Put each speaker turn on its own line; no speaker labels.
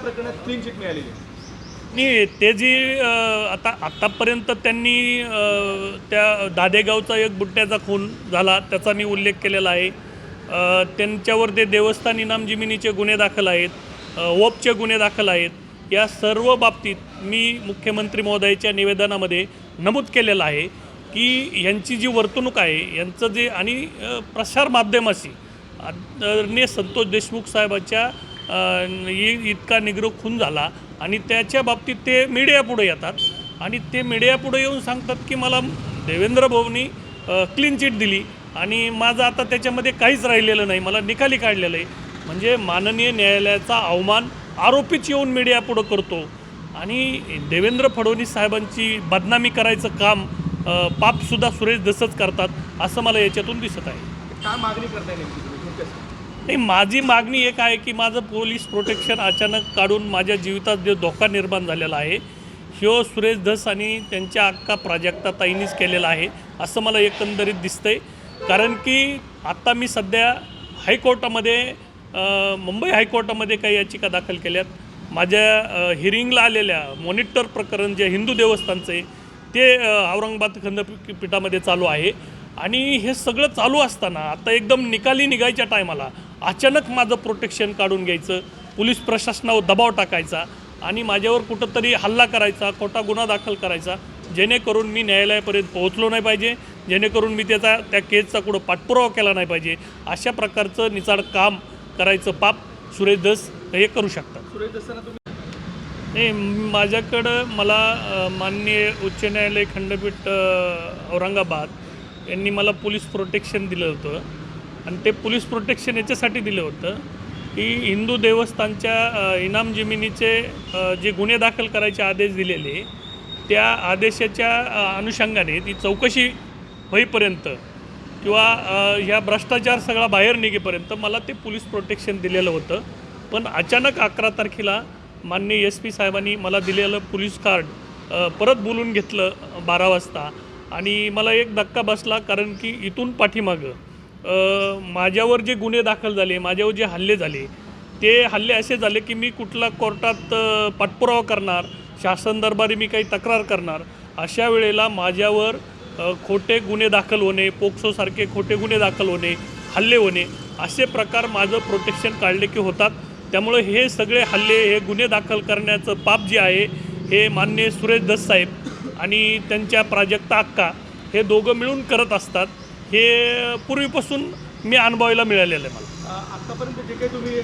प्रकरणात clean chit मिळालेली आहे.
नाही ते जी आता आत्तापर्यंत त्यांनी त्या दादेगावचा एक बुट्ट्याचा खून झाला त्याचा मी उल्लेख केलेला आहे त्यांच्यावर ते देवस्थान इनाम जिमिनीचे गुन्हे दाखल आहेत ओपचे गुन्हे दाखल आहेत या सर्व बाबतीत मी मुख्यमंत्री महोदयाच्या निवेदनामध्ये नमूद केलेलं आहे की यांची जी वर्तणूक आहे यांचं जे आणि प्रसार माध्यमाशी आदरणीय संतोष देशमुख साहेबाच्या इतका निग्रो खून झाला आणि त्याच्या बाबतीत ते मीडियापुढे येतात. आणि ते मीडियापुढे येऊन सांगतात की मला देवेंद्र भाऊनी क्लीन चिट दिली आणि माझं आता त्याच्यामध्ये काहीच राहिलेलं नाही मला निकाली काढलेलं आहे. म्हणजे माननीय न्यायालयाचा अवमान आरोपीच येऊन मीडियापुढं करतो. आणि देवेंद्र फडणवीस साहेबांची बदनामी करायचं काम पापसुद्धा सुरेश दसच करतात असं मला याच्यातून दिसत आहे.
काय मागणी करताय नेमकी
नाही माझी मागणी एक आहे की माझं पोलीस प्रोटेक्शन अचानक काढून माझ्या जीवितात जो धोका निर्माण झालेला आहे ह्यो सुरेश धस आणि त्यांच्या अक्का प्राजक्ता ताईनीच केलेला आहे असं मला एकंदरीत दिसतंय. कारण की आत्ता मी सध्या हायकोर्टामध्ये मुंबई हायकोर्टामध्ये काही याचिका दाखल केल्यात. माझ्या हिरिंगला आलेल्या मॉनिटर प्रकरण जे हिंदू देवस्थानचं आहे ते औरंगाबाद खंडपीठामध्ये चालू आहे. आणि हे सगळं चालू असताना आता एकदम निकाली निघायच्या टायमाला अचानक माझं प्रोटेक्शन काढून घ्यायचं पोलीस प्रशासनावर दबाव टाकायचा आणि माझ्यावर कुठंतरी हल्ला करायचा खोटा गुन्हा दाखल करायचा जेणेकरून मी न्यायालयापर्यंत पोहोचलो नाही पाहिजे जेणेकरून मी त्याचा त्या केसचा कुठं पाठपुरावा केला नाही पाहिजे अशा प्रकारचं निचाड काम करायचं पाप सुरेश दस हे करू शकतात.
सुरेश दसांना तुम्ही
नाही माझ्याकडं मला माननीय उच्च न्यायालय खंडपीठ औरंगाबाद यांनी मला पोलीस प्रोटेक्शन दिलं होतं. आणि ते पोलीस प्रोटेक्शन याच्यासाठी दिलं होतं की हिंदू देवस्थानच्या इनाम जमिनीचे जे गुन्हे दाखल करायचे आदेश दिलेले त्या आदेशाच्या अनुषंगाने ती चौकशी होईपर्यंत किंवा ह्या भ्रष्टाचार सगळा बाहेर निघेपर्यंत मला ते पोलीस प्रोटेक्शन दिलेलं होतं. पण अचानक अकरा तारखेला माननीय एस पी साहेबांनी मला दिलेलं पोलीस कार्ड परत बोलून घेतलं बारा वाजता. आणि मला एक धक्का बसला कारण की इथून पाठीमागं माझ्यावर जे गुन्हे दाखल झाले माझ्यावर जे हल्ले झाले ते हल्ले असे झाले की मी कुठला कोर्टात पाठपुरावा करणार शासन दरबारी मी काही तक्रार करणार अशा वेळेला माझ्यावर खोटे गुन्हे दाखल होणे पोक्सोसारखे खोटे गुन्हे दाखल होणे हल्ले होणे असे प्रकार माझं प्रोटेक्शन काढले की होतात. त्यामुळे हे सगळे हल्ले हे गुन्हे दाखल करण्याचं पाप जे आहे हे मान्य सुरेश दस साहेब आणि त्यांच्या प्राजक्ता अक्का हे दोघं मिळून करत असतात. हे पूर्वीपासून मी अनुभवायला मिळालेलं आहे मला.
आत्तापर्यंत जे काही तुम्ही